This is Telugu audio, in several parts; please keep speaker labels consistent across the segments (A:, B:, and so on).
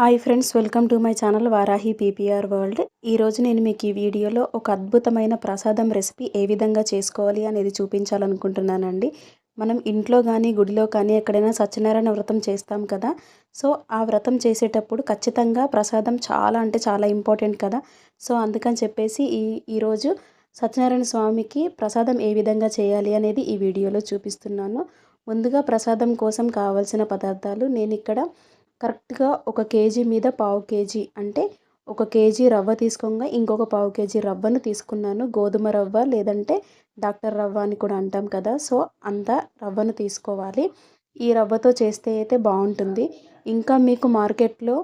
A: Hi friends welcome to my channel Varahi PPR world ఈరోజు నేను మీకు ఈ వీడియోలో ఒక అద్భుతమైన ప్రసాదం రెసిపీ ఏ విధంగా చేసుకోవాలి అనేది చూపించాలనుకుంటున్నానండి. మనం ఇంట్లో కానీ గుడిలో కానీ ఎక్కడైనా సత్యనారాయణ వ్రతం చేస్తాం కదా సో ఆ వ్రతం చేసేటప్పుడు ఖచ్చితంగా ప్రసాదం చాలా అంటే చాలా ఇంపార్టెంట్ కదా. సో అందుకని చెప్పేసి ఈ ఈరోజు సత్యనారాయణ స్వామికి ప్రసాదం ఏ విధంగా చేయాలి అనేది ఈ వీడియోలో చూపిస్తున్నాను. ముందుగా ప్రసాదం కోసం కావాల్సిన పదార్థాలు నేను ఇక్కడ కరెక్ట్గా ఒక కేజీ మీద పావు కేజీ అంటే ఒక కేజీ రవ్వ తీసుకోగా ఇంకొక పావు కేజీ రవ్వను తీసుకున్నాను. గోధుమ రవ్వ లేదంటే డాక్టర్ రవ్వ అని కూడా అంటాం కదా సో అంత రవ్వను తీసుకోవాలి. ఈ రవ్వతో చేస్తే అయితే బాగుంటుంది. ఇంకా మీకు మార్కెట్లో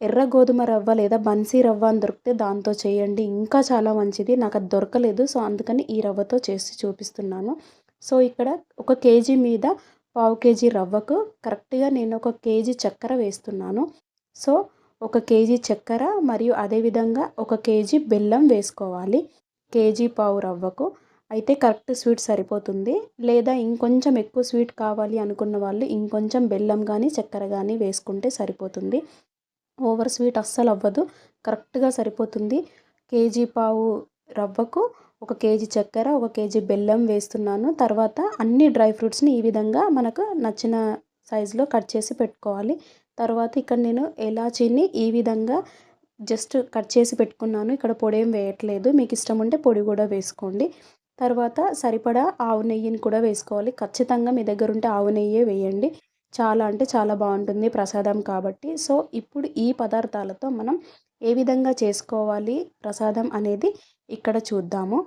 A: ఎర్ర గోధుమ రవ్వ లేదా బన్సీ రవ్వ అని దొరికితే దాంతో చేయండి. ఇంకా చాలా మంచిది. నాకు అది దొరకలేదు సో అందుకని ఈ రవ్వతో చేసి చూపిస్తున్నాను. సో ఇక్కడ ఒక కేజీ మీద పావు కేజీ రవ్వకు కరెక్ట్గా నేను ఒక కేజీ చక్కెర వేస్తున్నాను. సో ఒక కేజీ చక్కెర మరియు అదేవిధంగా ఒక కేజీ బెల్లం వేసుకోవాలి. కేజీ పావు రవ్వకు. అయితే కరెక్ట్ స్వీట్ సరిపోతుంది. లేదా ఇంకొంచెం ఎక్కువ స్వీట్ కావాలి అనుకున్న వాళ్ళు ఇంకొంచెం బెల్లం కానీ చక్కెర కానీ వేసుకుంటే సరిపోతుంది. ఓవర్ స్వీట్ అస్సలు అవ్వదు కరెక్ట్గా సరిపోతుంది. కేజీ పావు రవ్వకు ఒక కేజీ చక్కెర ఒక కేజీ బెల్లం వేస్తున్నాను. తర్వాత అన్ని డ్రై ఫ్రూట్స్ని ఈ విధంగా మనకు నచ్చిన సైజులో కట్ చేసి పెట్టుకోవాలి. తర్వాత ఇక్కడ నేను ఎలాచీని ఈ విధంగా జస్ట్ కట్ చేసి పెట్టుకున్నాను. ఇక్కడ పొడి ఏం వేయట్లేదు. మీకు ఇష్టం ఉంటే పొడి కూడా వేసుకోండి. తర్వాత సరిపడా ఆవు నెయ్యిని కూడా వేసుకోవాలి. ఖచ్చితంగా మీ దగ్గర ఉంటే ఆవు నెయ్యే వేయండి. చాలా అంటే చాలా బాగుంటుంది ప్రసాదం కాబట్టి. సో ఇప్పుడు ఈ పదార్థాలతో మనం ఏ విధంగా చేసుకోవాలి ప్రసాదం అనేది ఇక్కడ చూద్దాము.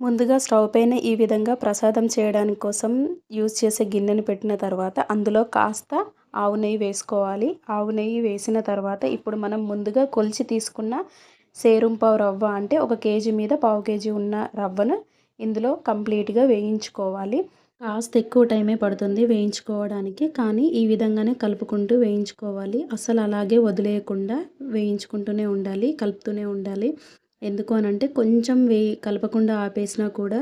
A: ముందుగా స్టవ్ పైన ఈ విధంగా ప్రసాదం చేయడానికి కోసం యూజ్ చేసే గిన్నెను పెట్టిన తర్వాత అందులో కాస్త ఆవు నెయ్యి వేసుకోవాలి. ఆవు నెయ్యి వేసిన తర్వాత ఇప్పుడు మనం ముందుగా కొలిచి తీసుకున్న సేరుంపావు రవ్వ అంటే ఒక కేజీ మీద పావు కేజీ ఉన్న రవ్వను ఇందులో కంప్లీట్గా వేయించుకోవాలి. కాస్త ఎక్కువ టైమే పడుతుంది వేయించుకోవడానికి. కానీ ఈ విధంగానే కలుపుకుంటూ వేయించుకోవాలి. అసలు అలాగే వదిలేయకుండా వేయించుకుంటూనే ఉండాలి కలుపుతూనే ఉండాలి. ఎందుకు అని అంటే కొంచెం వేయి కలపకుండా ఆపేసినా కూడా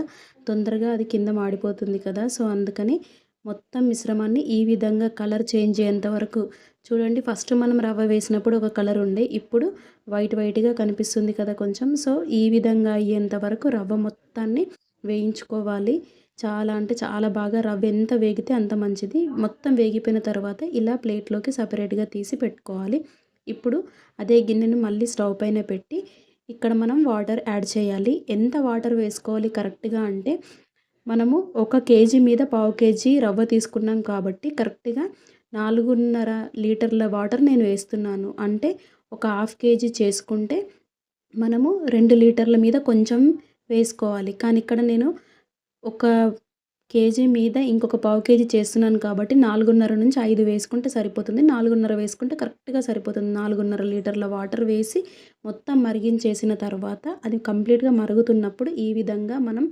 A: తొందరగా అది కింద మాడిపోతుంది కదా. సో అందుకని మొత్తం మిశ్రమాన్ని ఈ విధంగా కలర్ చేంజ్ అయ్యేంత వరకు చూడండి ఫస్ట్ మనం రవ్వ వేసినప్పుడు ఒక కలర్ ఉండే ఇప్పుడు వైట్ వైట్గా కనిపిస్తుంది కదా కొంచెం. సో ఈ విధంగా అయ్యేంత వరకు రవ్వ మొత్తాన్ని వేయించుకోవాలి. చాలా అంటే చాలా బాగా రవ్వ ఎంత వేగితే అంత మంచిది. మొత్తం వేగిపోయిన తర్వాత ఇలా ప్లేట్లోకి సపరేట్గా తీసి పెట్టుకోవాలి. ఇప్పుడు అదే గిన్నెను మళ్ళీ స్టవ్ పైన పెట్టి ఇక్కడ మనం వాటర్ యాడ్ చేయాలి. ఎంత వాటర్ వేసుకోవాలి కరెక్ట్గా అంటే మనము ఒక కేజీ మీద పావు కేజీ రవ్వ తీసుకున్నాం కాబట్టి కరెక్ట్గా నాలుగున్నర లీటర్ల వాటర్ నేను వేస్తున్నాను. అంటే ఒక హాఫ్ కేజీ చేసుకుంటే మనము రెండు లీటర్ల మీద కొంచెం వేసుకోవాలి. కానీ ఇక్కడ నేను ఒక కేజీ మీద ఇంకొక పావు కేజీ చేస్తున్నాను కాబట్టి నాలుగున్నర నుంచి ఐదు వేసుకుంటే సరిపోతుంది. నాలుగున్నర వేసుకుంటే కరెక్ట్గా సరిపోతుంది. నాలుగున్నర లీటర్ల వాటర్ వేసి మొత్తం మరిగించేసిన తర్వాత అది కంప్లీట్గా మరుగుతున్నప్పుడు ఈ విధంగా మనం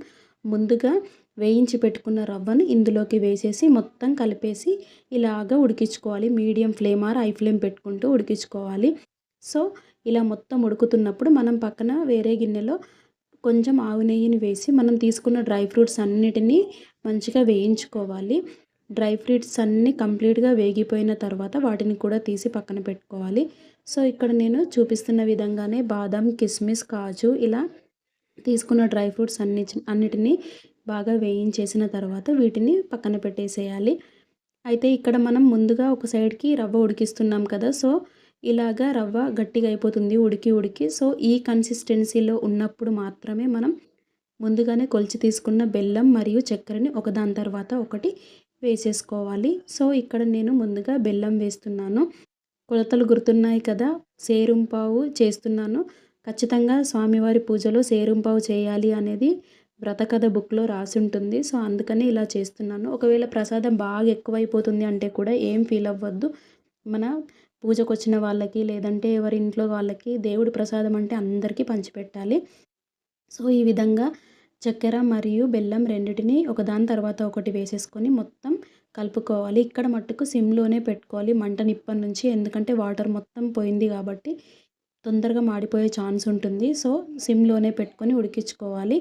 A: ముందుగా వేయించి పెట్టుకున్న రవ్వను ఇందులోకి వేసేసి మొత్తం కలిపేసి ఇలాగ ఉడికించుకోవాలి. Medium flame or high flame పెట్టుకుంటూ ఉడికించుకోవాలి. సో ఇలా మొత్తం ఉడుకుతున్నప్పుడు మనం పక్కన వేరే గిన్నెలో కొంచెం ఆవు నెయ్యిని వేసి మనం తీసుకున్న డ్రై ఫ్రూట్స్ అన్నిటినీ మంచిగా వేయించుకోవాలి. డ్రై ఫ్రూట్స్ అన్నీ కంప్లీట్గా వేగిపోయిన తర్వాత వాటిని కూడా తీసి పక్కన పెట్టుకోవాలి. సో ఇక్కడ నేను చూపిస్తున్న విధంగానే బాదం కిస్మిస్ కాజు ఇలా తీసుకున్న డ్రై ఫ్రూట్స్ అన్ని అన్నిటినీ బాగా వేయించేసిన తర్వాత వీటిని పక్కన పెట్టేసేయాలి. అయితే ఇక్కడ మనం ముందుగా ఒక సైడ్కి రవ్వ ఉడికిస్తున్నాం కదా సో ఇలాగా రవ్వ గట్టిగా అయిపోతుంది ఉడికి ఉడికి. సో ఈ కన్సిస్టెన్సీలో ఉన్నప్పుడు మాత్రమే మనం ముందుగానే కొలిచి తీసుకున్న బెల్లం మరియు చక్కెరని ఒకదాని తర్వాత ఒకటి వేసేసుకోవాలి. సో ఇక్కడ నేను ముందుగా బెల్లం వేస్తున్నాను. కొలతలు గుర్తున్నాయి కదా సేరుంపావు చేస్తున్నాను. ఖచ్చితంగా స్వామివారి పూజలో సేరుంపావు చేయాలి అనేది వ్రతకథ బుక్లో రాసి ఉంటుంది. సో అందుకని ఇలా చేస్తున్నాను. ఒకవేళ ప్రసాదం బాగా ఎక్కువైపోతుంది అంటే కూడా ఏం ఫీల్ అవ్వద్దు. మన పూజకు వచ్చిన వాళ్ళకి లేదంటే ఎవరి ఇంట్లో వాళ్ళకి దేవుడి ప్రసాదం అంటే అందరికీ పంచిపెట్టాలి. సో ఈ విధంగా చక్కెర మరియు బెల్లం రెండింటిని ఒకదాని తర్వాత ఒకటి వేసేసుకొని మొత్తం కలుపుకోవాలి. ఇక్కడ మట్టుకు సిమ్లోనే పెట్టుకోవాలి. మంట నిప్పటి నుంచి ఎందుకంటే వాటర్ మొత్తం పోయింది కాబట్టి తొందరగా మాడిపోయే ఛాన్స్ ఉంటుంది. సో సిమ్లోనే పెట్టుకొని ఉడికించుకోవాలి.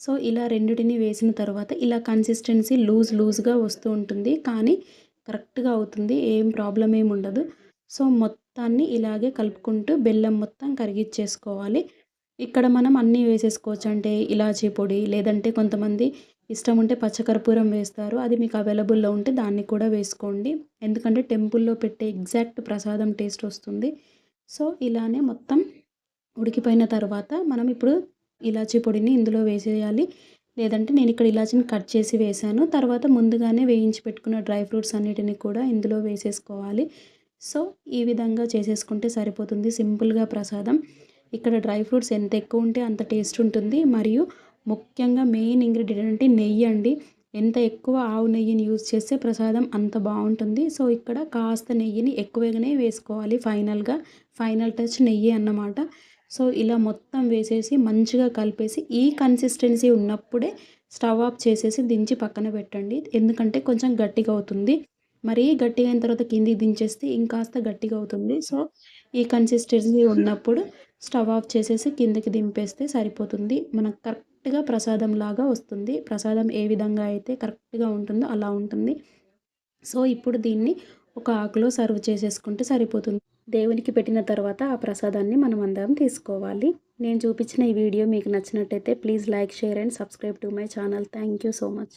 A: సో ఇలా రెండిటిని వేసిన తర్వాత ఇలా కన్సిస్టెన్సీ లూజ్ లూజ్గా వస్తూ ఉంటుంది. కానీ కరెక్ట్గా అవుతుంది. ఏం ప్రాబ్లం ఏమి ఉండదు. సో మొత్తాన్ని ఇలాగే కలుపుకుంటూ బెల్లం మొత్తం కరిగిచ్చేసుకోవాలి ఇక్కడ మనం అన్నీ వేసేసుకోవచ్చు. అంటే ఇలాచీ పొడి లేదంటే కొంతమంది ఇష్టం ఉంటే పచ్చకర్పూరం వేస్తారు. అది మీకు అవైలబుల్లో ఉంటే దాన్ని కూడా వేసుకోండి. ఎందుకంటే టెంపుల్లో పెట్టే ఎగ్జాక్ట్ ప్రసాదం టేస్ట్ వస్తుంది. సో ఇలానే మొత్తం ఉడికిపోయిన తర్వాత మనం ఇప్పుడు ఇలాచీ పొడిని ఇందులో వేసేయాలి. లేదంటే నేను ఇక్కడ ఇలాచీని కట్ చేసి వేసాను తర్వాత ముందుగానే వేయించి పెట్టుకున్న డ్రై ఫ్రూట్స్ అన్నిటిని కూడా ఇందులో వేసేసుకోవాలి. సో ఈ విధంగా చేసేసుకుంటే సరిపోతుంది. సింపుల్గా ప్రసాదం. ఇక్కడ డ్రై ఫ్రూట్స్ ఎంత ఎక్కువ ఉంటే అంత టేస్ట్ ఉంటుంది. మరియు ముఖ్యంగా మెయిన్ ఇంగ్రీడియంట్ అంటే నెయ్యి అండి. ఎంత ఎక్కువ ఆవు నెయ్యిని యూజ్ చేస్తే ప్రసాదం అంత బాగుంటుంది. సో ఇక్కడ కాస్త నెయ్యిని ఎక్కువగానే వేసుకోవాలి ఫైనల్గా. ఫైనల్ టచ్ నెయ్యి అన్నమాట. సో ఇలా మొత్తం వేసేసి మంచిగా కలిపేసి ఈ కన్సిస్టెన్సీ ఉన్నప్పుడే స్టవ్ ఆఫ్ చేసేసి దించి పక్కన పెట్టండి. ఎందుకంటే కొంచెం గట్టిగా అవుతుంది. మరీ గట్టిగా అయిన తర్వాత కిందికి దించేస్తే ఇంకాస్త గట్టిగా అవుతుంది. సో ఈ కన్సిస్టెన్సీ ఉన్నప్పుడు స్టవ్ ఆఫ్ చేసేసి కిందకి దింపేస్తే సరిపోతుంది. మనకు కరెక్ట్గా ప్రసాదం లాగా వస్తుంది. ప్రసాదం ఏ విధంగా అయితే కరెక్ట్గా ఉంటుందో అలా ఉంటుంది. సో ఇప్పుడు దీన్ని ఒక ఆకులో సర్వ్ చేసేసుకుంటే సరిపోతుంది. దేవునికి పెట్టిన తర్వాత ఆ ప్రసాదాన్ని మనం అందరం తీసుకోవాలి. నేను చూపించిన ఈ వీడియో మీకు నచ్చినట్టయితే please like share and subscribe to my channel. Thank you so much.